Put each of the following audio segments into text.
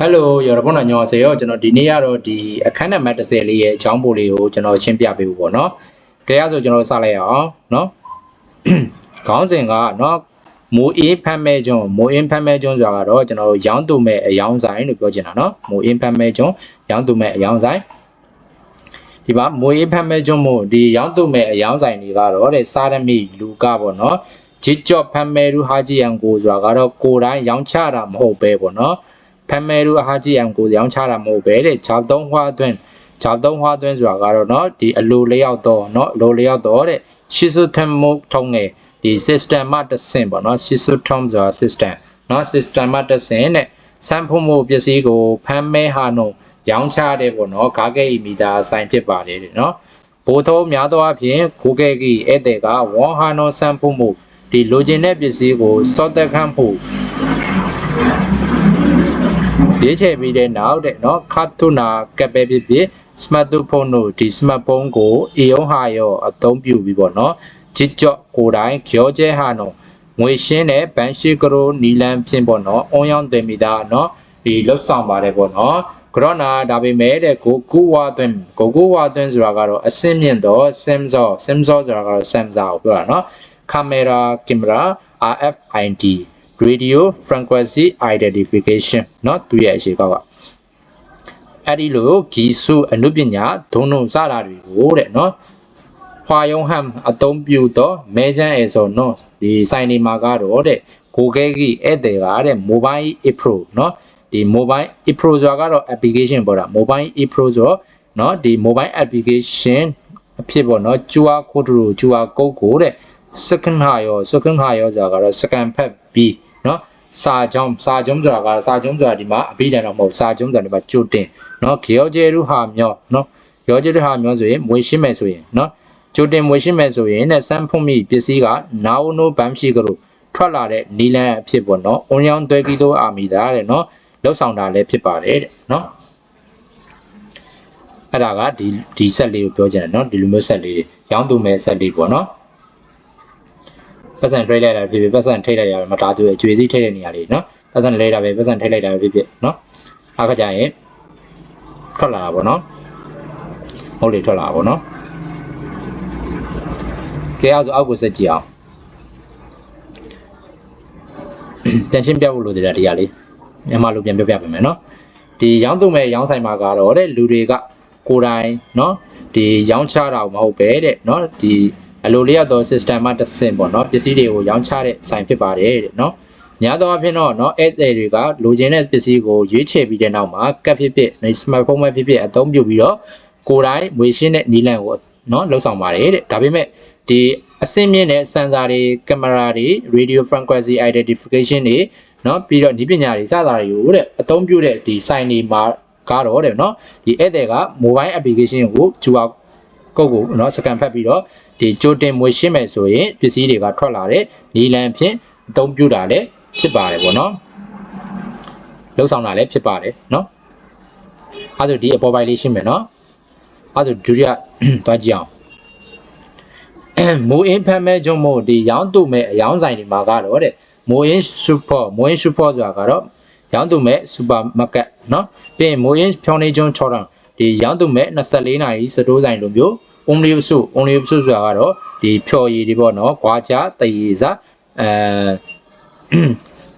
Hello ရောခုနညောစေရောကျွန်တော်ဒီနေ့ကတော့ဒီအခန်းနံပါတ်30လေးရဲ့အကြောင်းပိုလေးကိုကျွန်တော်ရှင်းပြပေးဖို့ပေါ့နော်။ကြရဆိုကျွန်တော်စလိုက်ရအောင်နော်။ခေါင်းစဉ်ကနော်မိုးအင်းဖမ်းမဲကျွန်းမိုးအင်းဖမ်းမဲကျွန်းဆိုတာကတော့ကျွန်တော်တို့ရောင်းသူမဲ့အယောင်ဆိုင်လို့ပြောချင်တာနော်။မိုးအင်းဖမ်းမဲကျွန်းရောင်းသူမဲ့အယောင်ဆိုင်ဒီမှာမွေးဖမ်းမဲ့ကျွန်းမို့ဒီရောင်းသူမဲ့အယောင်ဆိုင်တွေကတော့တဲ့စာရမိလူကပေါ့နော်ဂျစ်ကြော့ဖမ်းမဲ့လူဟာဂျီယန်ကိုဆိုတာကတော့ကိုယ်တိုင်ရောင်းချတာမဟုတ်ပဲပေါ့နော်။ ဖမ်မဲရူအဟာဂျီအမ်ကိုရောင်းချတာမဟုတ်ပဲတဲ့ဂျာသုံးဟွာသွင်းဂျာသုံးဟွာသွင်းဆိုတာကတော့เนาะဒီအလိုလျောက်တော့เนาะအလိုလျောက်တော့တဲ့ရှီဆူထမ်မုတ်ထုံးငယ်ဒီ system မှာတစ်ဆင့်ပေါ့เนาะရှီဆူထမ်ဆိုတာ system เนาะ system မှာတစ်ဆင့်နဲ့စမ်းဖို့မှုပစ္စည်းကိုဖမ်းမဲဟာနုံရောင်းချတဲ့ပေါ့เนาะဂါကဲအီမီတာဆိုင်ဖြစ်ပါတယ်တဲ့เนาะဘိုးတော်များသောအားဖြင့်ကိုကဲကီဧည့်သည်ကဝွန်ဟာနိုစမ်းဖို့မှုဒီလိုချင်တဲ့ပစ္စည်းကိုစော့တက်ခန့်ဖို့ ရွေးချယ်ပြီးတဲ့နောက်တဲ့နော်ခတ်ထုနာကပ်ပဲဖြစ်ဖြစ် smartphone တို့ဒီ smartphone ကိုအယုံဟာရောအသုံးပြုပြီးပေါ့နော်ကြစ်ကြော့ကိုတိုင်ကြောကျဲဟာနော်ငွေရှင်းတဲ့ဘန်ရှိကရိုနီလန်ဖြင့်ပေါ့နော်အွန်ရောင်းတင်မီတာနော်ဒီလွတ်ဆောင်ပါတယ်ပေါ့နော်ကရောနာဒါပေမဲ့တဲ့ကိုကိုဝါသွင်းကိုကိုဝါသွင်းဆိုတာကတော့အစင်းမြင့်တော့ Samsung Samsung ဆိုတာကတော့ Samsung ကိုပြောတာနော်ကင်မရာကင်မရာ RFID radio frequency identification เนาะသူရဲ့အရှိကောက်ကအဲ့ဒီလိုဂီစုအနုပညာဒုံဒုံစတာတွေကိုတဲ့เนาะဟွာယုံဟမ်အသုံးပြုတော့မဲချမ်းအဲဆိုနော်ဒီဆိုင်နေမှာကတော့တဲ့ကိုကဲကြီးဧည့်သည်ကတဲ့ mobile e-pro เนาะဒီ mobile e-pro ဆိုတာကတော့ application ပေါ့တာ mobile e-pro ဆိုတော့เนาะဒီ mobile application အဖြစ်ပေါ့เนาะ QR code တို့ QR code ကိုတဲ့ second ဟာရော second ဟာရောဆိုတာကတော့ second ဖက်ပြီးเนาะ စာကြောင်းစာကြောင်းဆိုတာကစာကြောင်းဆိုတာဒီမှာအဘိဓမ္မာတော့မဟုတ်စာကြောင်းဆိုတာဒီမှာကြိုတင်เนาะကြောကျေရုဟာမြော့เนาะကြောကျေရုဟာမြော့ဆိုရင်မွေရှင်းမယ်ဆိုရင်เนาะကြိုတင်မွေရှင်းမယ်ဆိုရင်နဲ့စမ်းဖုံးမိပစ္စည်းကနာဝနိုဘမ်ရှိကလို့ထွက်လာတဲ့နီလန်အဖြစ်ပေါ့เนาะအွန်ယောင်သွဲကီတိုအာမီတာတဲ့เนาะလောက်ဆောင်တာလည်းဖြစ်ပါတယ်တဲ့เนาะအဲ့ဒါကဒီဒီဆက်လေးကိုပြောချင်တယ်เนาะဒီလိုမျိုးဆက်လေးရောင်းသူမဲ့ဆက်လေးပေါ့เนาะ ပတ်စံထိလိုက်တာဖြစ်ဖြစ်ပတ်စံထိလိုက်ရမှာဒါဆိုအကျွေးစီထိတဲ့နေရာလေးနော်ပတ်စံလဲတာပဲပတ်စံထိလိုက်တာပဲဖြစ်ဖြစ်နော်အခါကျရင်ထွက်လာတာပေါ့နော်ဟုတ်လေထွက်လာတာပေါ့နော်ကဲအဲ့ဆိုအောက်ကိုဆက်ကြည့်အောင်ပြန်ရှင်းပြဖို့လိုသေးတယ်ဒီဟာလေးမြန်မာလိုပြန်ပြောပြပေးမယ်နော်ဒီရောင်းသူမဲ့ရောင်းဆိုင်မှာကတော့တဲ့လူတွေကကိုယ်တိုင်နော်ဒီရောင်းချတာမဟုတ်ပဲတဲ့နော်ဒီ အလိုလျောက်သော system မှာတစ်ဆင့်ပေါ့နော်ပစ္စည်းတွေကိုရောင်းချတဲ့ဆိုင်ဖြစ်ပါတယ်တဲ့နော်များသောအားဖြင့်တော့နော် ad တွေကလိုချင်တဲ့ပစ္စည်းကိုရွေးချယ်ပြီးတဲ့နောက်မှာကပ်ဖြစ်ဖြစ် smartphone မှာဖြစ်ဖြစ်အသုံးပြုပြီးတော့ကိုယ်တိုင်ဝေရှင်းတဲ့နီလန်ကိုနော်လှုပ်ဆောင်ပါတယ်တဲ့ဒါပေမဲ့ဒီအဆင့်မြင့်တဲ့ sensor တွေ camera တွေ radio frequency identification တွေနော်ပြီးတော့ဒီပညာတွေစတာတွေကိုတဲ့အသုံးပြုတဲ့ဒီ sign တွေမှာကတော့တဲ့နော်ဒီ ad တွေက mobile application ကို QR ကုတ်ကိုเนาะစကန်ဖတ်ပြီးတော့ ဒီကြိုတင်မွေရှင်းမယ်ဆိုရင်ပစ္စည်းတွေကထွက်လာတဲ့နီလန်ဖြင့်အသုံးပြုတာလည်းဖြစ်ပါတယ်ပေါ့နော်လှုပ်ဆောင်တာလည်းဖြစ်ပါတယ်နော်အဲ့ဒါဒီအပေါ်ပိုင်းလေးရှင်းမယ်နော်အဲ့ဒါဒုတိယသွားကြည့်အောင်မူအင်းဖမ်းမဲ့ကြောင့်မို့ဒီရောင်းသူမဲ့အယောင်းဆိုင်တွေမှာကတော့တဲ့မူအင်းစူပါမူအင်းစူပါဆိုတာကတော့ရောင်းသူမဲ့စူပါမားကတ်နော်ပြီးရင်မူအင်းဖြောင်းနေကျွန်း6တောင်ဒီရောင်းသူမဲ့24နာရီစတိုးဆိုင်လိုမျိုး only စု only စုဆိုတာကတော့ဒီဖြော်ရည်တွေပေါ့နော်၊ကွာကြတရေစားအဲ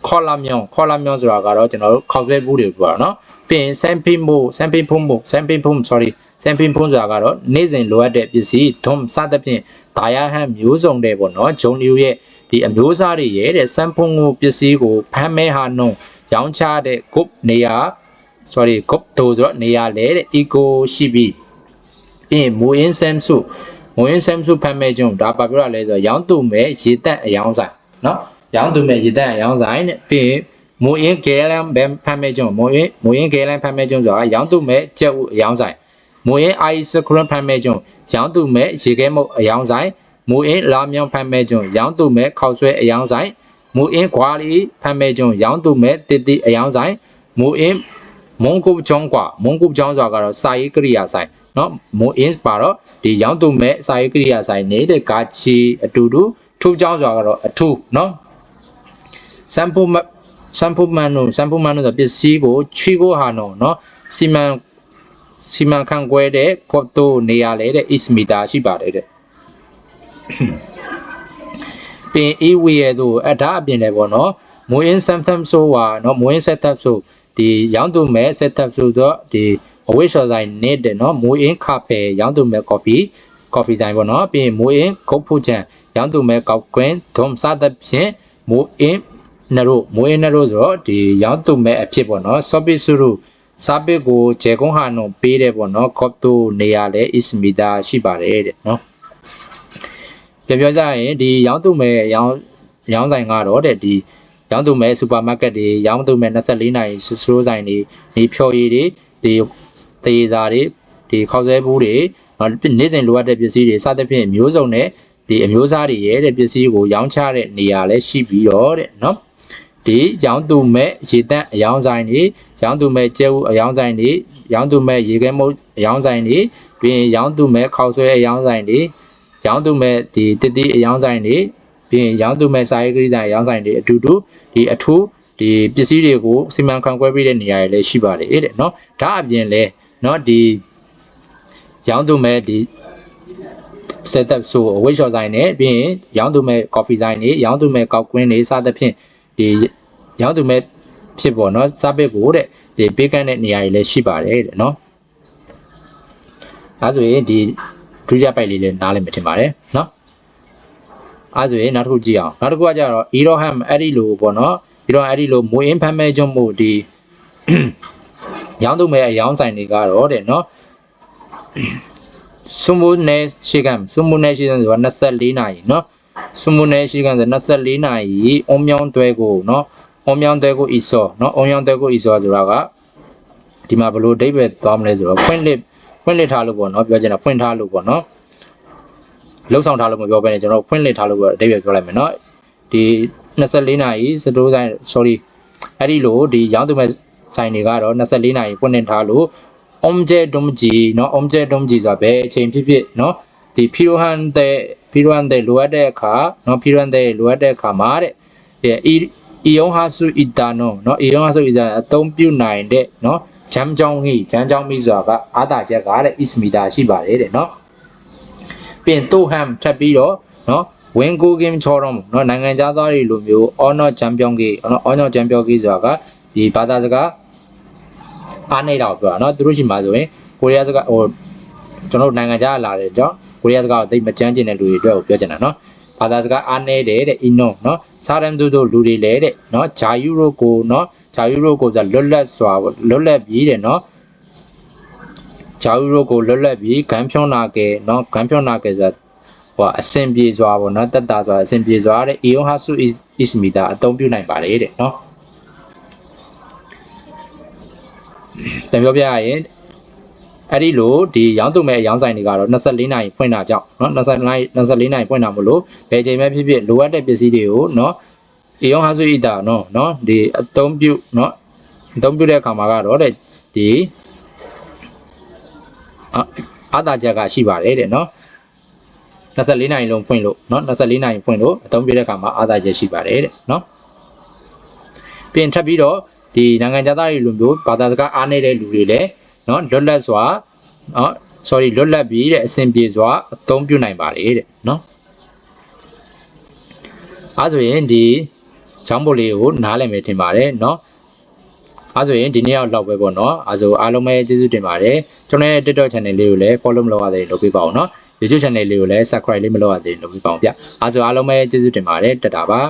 ခေါ်လာမြောင်ခေါ်လာမြောင်ဆိုတာကတော့ကျွန်တော်တို့ခောက်ဆွဲဘူးတွေပြောတာနော်။ပြီးရင် sampling မို့ sampling ဖုံးမို့ sampling ဖုံး sorry sampling ဖုံးဆိုတာကတော့နေ့စဉ်လိုအပ်တဲ့ပစ္စည်းဒုံစသဖြင့်ဒါရဟန်မျိုးစုံတဲ့ပေါ့နော်ဂျုံလီယိုရဲ့ဒီအမျိုးအစားတွေရဲ့တဲ့ sample ကိုပစ္စည်းကိုဖမ်းမဲဟာနှုံရောင်းချတဲ့ group နေရာ sorry ဂုတ်တိုဆိုတော့နေရာလဲတဲ့ eco ရှိပြီး ပြီးရင်မိုးရင်းဆမ်စုမိုးရင်းဆမ်စုဖတ်မဲ့ကျုံဒါပါပြောရလဲဆိုရောင်းသူမဲ့ရေတက်အယောင်းဆိုင်နော်ရောင်းသူမဲ့ရေတက်အယောင်းဆိုင်တဲ့ပြီးရင်မိုးရင်းဂဲလန်ဘန်ဖတ်မဲ့ကျုံမိုးရင်းမိုးရင်းဂဲလန်ဖတ်မဲ့ကျုံဆိုတာရောင်းသူမဲ့ကြက်ဥအယောင်းဆိုင်မိုးရင်းအိုင်စခရမ်ဖတ်မဲ့ကျုံရောင်းသူမဲ့ရေခဲမုတ်အယောင်းဆိုင်မိုးအင်းလာမြောင်ဖမ်းမဲ့ကျွန်းရောင်းသူမဲ့ခောက်ဆွဲအယောင်းဆိုင်မိုးအင်းခွာလီဖမ်းမဲ့ကျွန်းရောင်းသူမဲ့တစ်တီအယောင်းဆိုင်မိုးအင်းမုံကုတ်ကျောင်းကွာမုံကုတ်ကျောင်းစွာကတော့စာရေးကရိယာဆိုင် နော် more is ပါတော့ဒီရောင်းသူမဲ့အစာရေးကိရိယာဆိုင်နေတဲ့ကာချီအတူတူထိုးကြောင်းစွာကတော့အထူးနော် sample sample man နော် sample man ဆိုပစ္စည်းကိုချွေးကိုဟာနော်နော်စီမံစီမံခန့်ခွဲတဲ့ကော့တိုနေရာလေတဲ့ is meter ရှိပါတယ်တဲ့ပင်အေးဝေရဲ့သို့အထာအပြင်လေပေါ့နော်မွေး in sometimes so ဟာနော်မွေး setup so ဒီရောင်းသူမဲ့ setup so တော့ဒီ အဝိရှော်ဆိုင်နေတဲ့နော်မွေးင်းကာဖေရောင်းသူမဲ့ coffee coffee ဆိုင်ပေါ့နော်ပြီးရင်မွေးင်းခုတ်ဖို့ချံရောင်းသူမဲ့ကောက်ကွင်းဒုံစားတဲ့ဖြင့်မွေးင်းနရိုမွေးင်းနရိုဆိုတော့ဒီရောင်းသူမဲ့အဖြစ်ပေါ့နော် sobi suru စာပစ်ကိုဂျေကုန်းဟာနုံပေးတယ်ပေါ့နော်ကော့တိုနေရာလဲ is meter ရှိပါတယ်တဲ့နော်ပြောပြောကြရင်ဒီရောင်းသူမဲ့ရောင်းရောင်းဆိုင်ကတော့တဲ့ဒီရောင်းသူမဲ့စူပါမားကတ်တွေရောင်းသူမဲ့24နိုင်စစရိုးဆိုင်တွေဒီဖြော်ရည်တွေ ဒီတေးစာတွေဒီခောက်ဆဲဘူးတွေနေ့စဉ်လိုအပ်တဲ့ပစ္စည်းတွေစသဖြင့်မျိုးစုံနဲ့ဒီအမျိုးအစားတွေရဲ့တဲ့ပစ္စည်းကိုရောင်းချတဲ့နေရာလဲရှိပြီးတော့တဲ့နော်ဒီရောင်းသူမဲ့ရေတန့်အယောင်းဆိုင်တွေရောင်းသူမဲ့ကျဲဥအယောင်းဆိုင်တွေရောင်းသူမဲ့ရေခဲမုတ်အယောင်းဆိုင်တွေပြီးရင်ရောင်းသူမဲ့ခောက်ဆွဲအယောင်းဆိုင်တွေရောင်းသူမဲ့ဒီတစ်တိအယောင်းဆိုင်တွေပြီးရင်ရောင်းသူမဲ့စာရေးကလေးဆိုင်အယောင်းဆိုင်တွေအတူတူဒီအထူး ဒီပစ္စည်းတွေကိုစီမံခန့်ခွဲပေးတဲ့နေရာတွေလည်းရှိပါတယ်တဲ့เนาะဒါအပြင်လဲเนาะဒီရောင်းသူမဲ့ဒီ setup ဆိုအဝိတ်လျှော်ဆိုင်နဲ့ပြီးရင်ရောင်းသူမဲ့ coffee ဆိုင်တွေရောင်းသူမဲ့ကောက်ကွင်းတွေစသဖြင့်ဒီရောင်းသူမဲ့ဖြစ်ပေါ်เนาะစပစ်ကိုတဲ့ဒီပေးကမ်းတဲ့နေရာတွေလည်းရှိပါတယ်တဲ့เนาะအဲဆိုရင်ဒီဒုတိယပိုက်လေးလည်းနားလည်မှထင်ပါတယ်เนาะအဲဆိုရင်နောက်တစ်ခုကြည့်အောင်နောက်တစ်ခုကကြတော့ Eroham အဲ့ဒီလိုပေါ့เนาะ ပြီးတော့အဲ့ဒီလိုမွေအင်းဖမ်းမဲ့ကျွန်းမို့ဒီရောင်းသူမဲ့ရောင်းဆိုင်တွေကတော့တဲ့နော်စုမှုနဲ့ရှိကံစုမှုနဲ့ရှိကံဆိုတာ24နာရီနော်စုမှုနဲ့ရှိကံဆို24နာရီအုံမြောင်းသွဲကိုနော်အုံမြောင်းသွဲကိုဤစောနော်အုံမြောင်းသွဲကိုဤစောဆိုတာကဒီမှာဘလို့အဓိပ္ပာယ်သွားမလဲဆိုတော့ဖွင့်လစ်ဖွင့်လစ်ထားလို့ပေါ့နော်ပြောချင်တာဖွင့်ထားလို့ပေါ့နော်လှုပ်ဆောင်ထားလို့မပြောဘဲနဲ့ကျွန်တော်ဖွင့်လစ်ထားလို့ပေါ့အဓိပ္ပာယ်ပြောလိုက်မယ်နော်ဒီ 24နာရီစတိုးဆိုင် sorry အဲ့ဒီလိုဒီရောင်းသူမဲ့ဆိုင်တွေကတော့24နာရီဖွင့်နေထားလို့ object ဒုံကြည်เนาะ object ဒုံကြည်ဆိုတာဘယ်အချိန်ဖြစ်ဖြစ်เนาะဒီဖီရိုဟန်တဲ့ဖီရိုဟန်တဲ့လိုအပ်တဲ့အခါเนาะဖီရိုဟန်တဲ့လိုအပ်တဲ့အခါမှာတဲ့ဒီအီယုံဟာစုအီတာနိုเนาะအီယုံဟာစုအီတာအသုံးပြုနိုင်တဲ့เนาะဂျမ်ကြောင်းဟိဂျမ်ကြောင်းမိဆိုတာကအာတာချက်ကတဲ့ is meter ရှိပါတယ်တဲ့เนาะပြင်တိုဟမ်ထပ်ပြီးတော့เนาะ ဝင်ကိုကင်းချောတော့เนาะနိုင်ငံသားတွေလိုမျိုးအော်နော်ချန်ပီယံကြီးเนาะအော်နော်ချန်ပီယံကြီးဆိုတာကဒီဘာသာစကားအားနေတာကိုပြောတာเนาะသူတို့ရှိမှဆိုရင်ကိုရီးယားစကားဟိုကျွန်တော်တို့နိုင်ငံခြားလာတယ်ကြောင့်ကိုရီးယားစကားကိုသိမကြမ်းကျင်တဲ့လူတွေအတွက်ကိုပြောချင်တာเนาะဘာသာစကားအားနေတယ်တဲ့အင်းနော်เนาะစားရမ်တို့တို့လူတွေလဲတဲ့เนาะဂျာယူရိုကိုเนาะဂျာယူရိုကိုဆိုလွတ်လပ်စွာလွတ်လပ်ပြီးတဲ့เนาะဂျာယူရိုကိုလွတ်လပ်ပြီးဂန်ဖြောင်းနာကဲเนาะဂန်ဖြောင်းနာကဲဆိုတာ ဟိုအဆင်ပြေစွာပေါ့เนาะတက်တာစွာအဆင်ပြေစွာတဲ့ Eon Hasu is meter အသုံးပြုနိုင်ပါတယ်တဲ့เนาะပြန်ပြောပြရရင်အဲ့ဒီလိုဒီရောင်းသူမဲ့အရောင်းဆိုင်တွေကတော့24နာရီဖွင့်တာကြောင့်เนาะ24နာရီ24နာရီဖွင့်တာမလို့ဘယ်ချိန်မှဖြစ်ဖြစ်လိုအပ်တဲ့ပစ္စည်းတွေကိုเนาะအေယောဟာစုဣတာเนาะเนาะဒီအသုံးပြုเนาะအသုံးပြုတဲ့အခါမှာကတော့တဲ့ဒီအာသာချက်ကရှိပါတယ်တဲ့เนาะ 24နာရီလုံးဖွင့်လို့เนาะ24နာရီဖွင့်လို့အသုံးပြုတဲ့အခါမှာအာသာချက်ရှိပါတယ်တဲ့เนาะပြင်ထပ်ပြီးတော့ဒီနိုင်ငံသားတွေလူမျိုးဘာသာစကားအားနေတဲ့လူတွေလည်းเนาะလွတ်လပ်စွာเนาะ sorry လွတ်လပ်ပြီးတဲ့အဆင်ပြေစွာအသုံးပြုနိုင်ပါလေတဲ့เนาะအဲဆိုရင်ဒီချောင်းပုတ်လေးကိုနားလည်မယ်ထင်ပါတယ်เนาะအဲဆိုရင်ဒီနေ့ရောက်လောက်ပဲပေါ့เนาะအဲဆိုအားလုံးပဲကျေးဇူးတင်ပါတယ်ကျွန်တော်ရဲ့ TikTok channel လေးကိုလည်း follow မလုပ်ရသေးလို့လုပ်ပေးပါအောင်เนาะ YouTube channel လေးကိုလည်း subscribe လေးမလုပ်ရသေးလို့လုပ်ပေးပါအောင်ဗျအဲဆိုအားလုံးပဲကျေးဇူးတင်ပါတယ်တက်တာပါ